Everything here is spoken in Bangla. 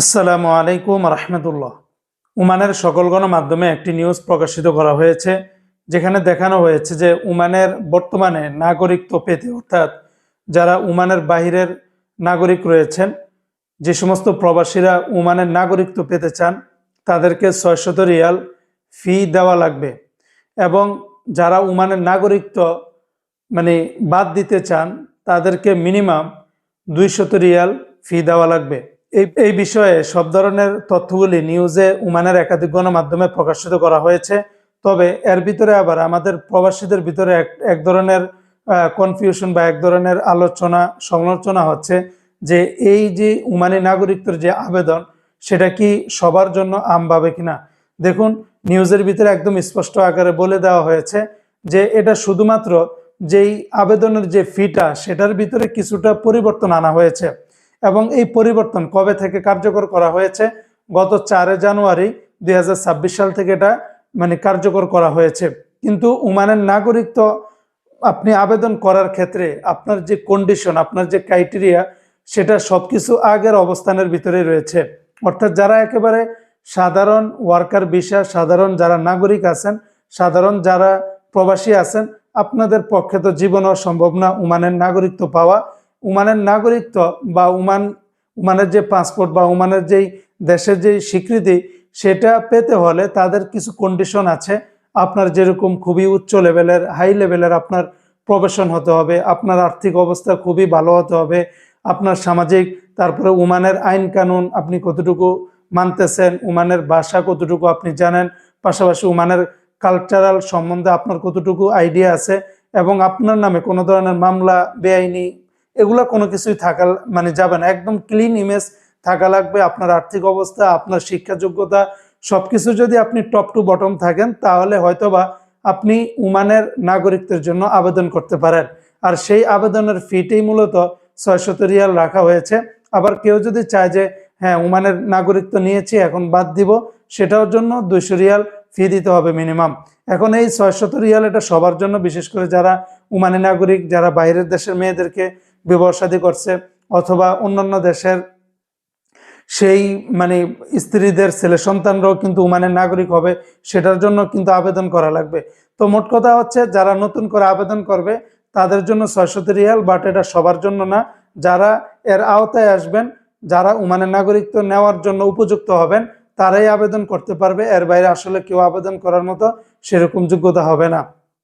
আসসালামু আলাইকুম রহমতুল্লাহ। উমানের সকল গণমাধ্যমে একটি নিউজ প্রকাশিত করা হয়েছে, যেখানে দেখানো হয়েছে যে উমানের বর্তমানে নাগরিকত্ব পেতে অর্থাৎ যারা উমানের বাহিরের নাগরিক রয়েছেন, যে সমস্ত প্রবাসীরা উমানের নাগরিকত্ব পেতে চান, তাদেরকে ছয়শত রিয়াল ফি দেওয়া লাগবে। এবং যারা উমানের নাগরিকত্ব মানে বাদ দিতে চান, তাদেরকে মিনিমাম দুইশত রিয়াল ফি দেওয়া লাগবে। এই বিষয়ে সব ধরনের তথ্যগুলি নিউজে উমানের একাধিক গণমাধ্যমে প্রকাশিত করা হয়েছে। তবে এর ভিতরে আবার আমাদের প্রবাসীদের ভিতরে এক এক ধরনের কনফিউশন বা এক ধরনের আলোচনা, সমালোচনা হচ্ছে যে এই যে উমানি নাগরিকত্বের যে আবেদন, সেটা কি সবার জন্য আম আমভাবে কিনা? দেখুন, নিউজের ভিতরে একদম স্পষ্ট আকারে বলে দেওয়া হয়েছে যে এটা শুধুমাত্র যেই আবেদনের যে ফিটা সেটার ভিতরে কিছুটা পরিবর্তন আনা হয়েছে। এবং এই পরিবর্তন কবে থেকে কার্যকর করা হয়েছে? গত চারে জানুয়ারি দুই হাজার ছাব্বিশ সাল থেকে এটা মানে কার্যকর করা হয়েছে। কিন্তু উমানের নাগরিকত্ব আপনি আবেদন করার ক্ষেত্রে আপনার যে কন্ডিশন আপনার যে ক্রাইটেরিয়া সেটা সবকিছু আগের অবস্থানের ভিতরে রয়েছে। অর্থাৎ যারা একেবারে সাধারণ ওয়ার্কার ভিসা সাধারণ যারা নাগরিক আছেন, সাধারণ যারা প্রবাসী আছেন, আপনাদের পক্ষে তো জীবনও সম্ভব না, উমানের নাগরিকত্ব পাওয়া। উমানের নাগরিকত্ব বা উমান, উমানের যে পাসপোর্ট বা উমানের যেই দেশের যে স্বীকৃতি, সেটা পেতে হলে তাদের কিছু কন্ডিশন আছে। আপনার যেরকম খুবই উচ্চ লেভেলের হাই লেভেলের আপনার প্রবেশন হতে হবে, আপনার আর্থিক অবস্থা খুবই ভালো হতে হবে, আপনার সামাজিক, তারপরে উমানের আইন কানুন আপনি কতটুকু মানতেছেন, উমানের ভাষা কতটুকু আপনি জানেন, পাশাপাশি উমানের কালচারাল সম্বন্ধে আপনার কতটুকু আইডিয়া আছে, এবং আপনার নামে কোনো ধরনের মামলা, বেআইনি এগুলো কোনো কিছুই থাকা মানে যাবে না। একদম ক্লিন ইমেজ থাকা লাগবে, আপনার আর্থিক অবস্থা, আপনার শিক্ষা যোগ্যতা সব কিছু যদি আপনি টপ টু বটম থাকেন, তাহলে হয়তোবা আপনি উমানের নাগরিকদের জন্য আবেদন করতে পারেন। আর সেই আবেদনের ফিটাই মূলত ছয়শত রিয়াল রাখা হয়েছে। আবার কেউ যদি চায় যে হ্যাঁ উমানের নাগরিকত্ব নিয়েছি, এখন বাদ দিব, সেটার জন্য দুইশো রিয়াল ফি দিতে হবে মিনিমাম এখন এই ছয়শত রিয়াল এটা সবার জন্য, বিশেষ করে যারা উমানি নাগরিক, যারা বাইরের দেশের মেয়েদেরকে বিবাহ শাদী করছে, অথবা অন্যান্য দেশের সেই মানে স্ত্রীদের ছেলে সন্তানরাও কিন্তু উমানের নাগরিক হবে, সেটার জন্য কিন্তু আবেদন করা লাগবে। তো মোট কথা হচ্ছে, যারা নতুন করে আবেদন করবে, তাদের জন্য ছয়শত রিয়াল, বাট এটা সবার জন্য না। যারা এর আওতায় আসবেন, যারা উমানের নাগরিকত্ব নেওয়ার জন্য উপযুক্ত হবেন, তারাই আবেদন করতে পারবে। এর বাইরে আসলে কেউ আবেদন করার মতো সেরকম যোগ্যতা হবে না।